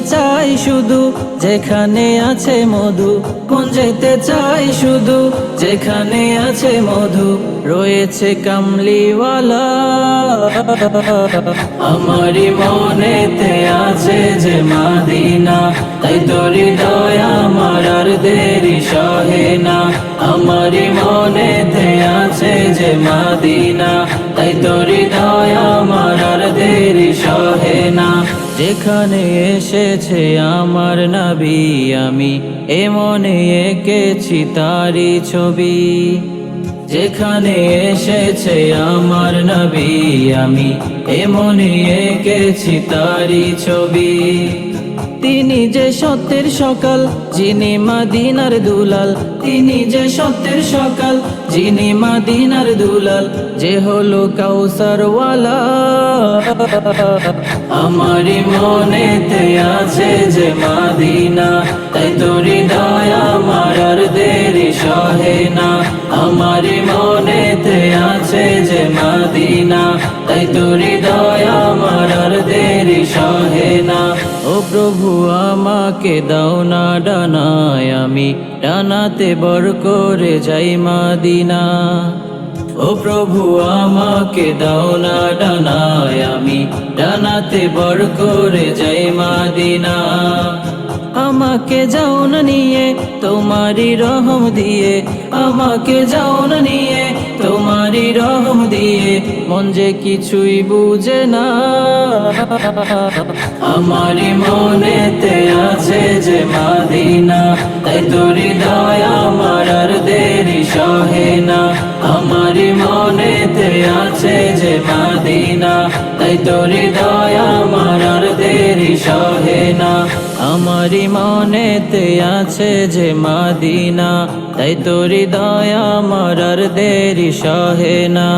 চাই শুধু, যেখানে আছে মধু। মন যেতে চাই শুধু, যেখানে আছে মধু। রয়েছে কামলিওয়ালা। আমারি মনেতে আছে যে মাদিনা। তাই তোরি দয়া আমার আর দেরি সহে না। আমারি মনেতে আছে যে মাদিনা। তাই তোরি দয়া আমার আর দেরি যেখানে এসেছে আমার নাবি, আমি এ মনে এঁকেছি তারি ছবি। যেখানে এসেছে আমার নবী, আমি এ মনে এঁকেছি তারি ছবি। তিনি যে সত্যের সকাল, যিনি মাদিনার দুলাল। তিনি যে সত্যের সকাল, যিনি মাদিনার দুলাল। যে হলো কাউসারওয়ালা। আমারি মনেতে আছে যে মাদিনা, তাই তোরি প্রভু, আমাকে দাও না ডানায়। আমি ডানাতে বর করে যাই মাদিনা। ও প্রভু, আমাকে দাও না ডানায়। আমি ডানাতে বর করে যাই মাদিনা। আমাকে যাও না নিয়ে, তোমারই রহম দিয়ে। আমাকে যাও না নিয়ে রহম দিয়ে মন যে কিছুই বুঝে না। আমারই মনেতে আছে যে মাদিনা, তাই তোরি দয়া আমার আর দেরি সহে না। আমারই মনেতে আছে যে মাদিনা, তাই তোরি দয়া আমার আর দেরি সহে না। আমারই মনেতে আছে যে মাদিনা তাই তোরি দয়া মরার দেরি সহে না।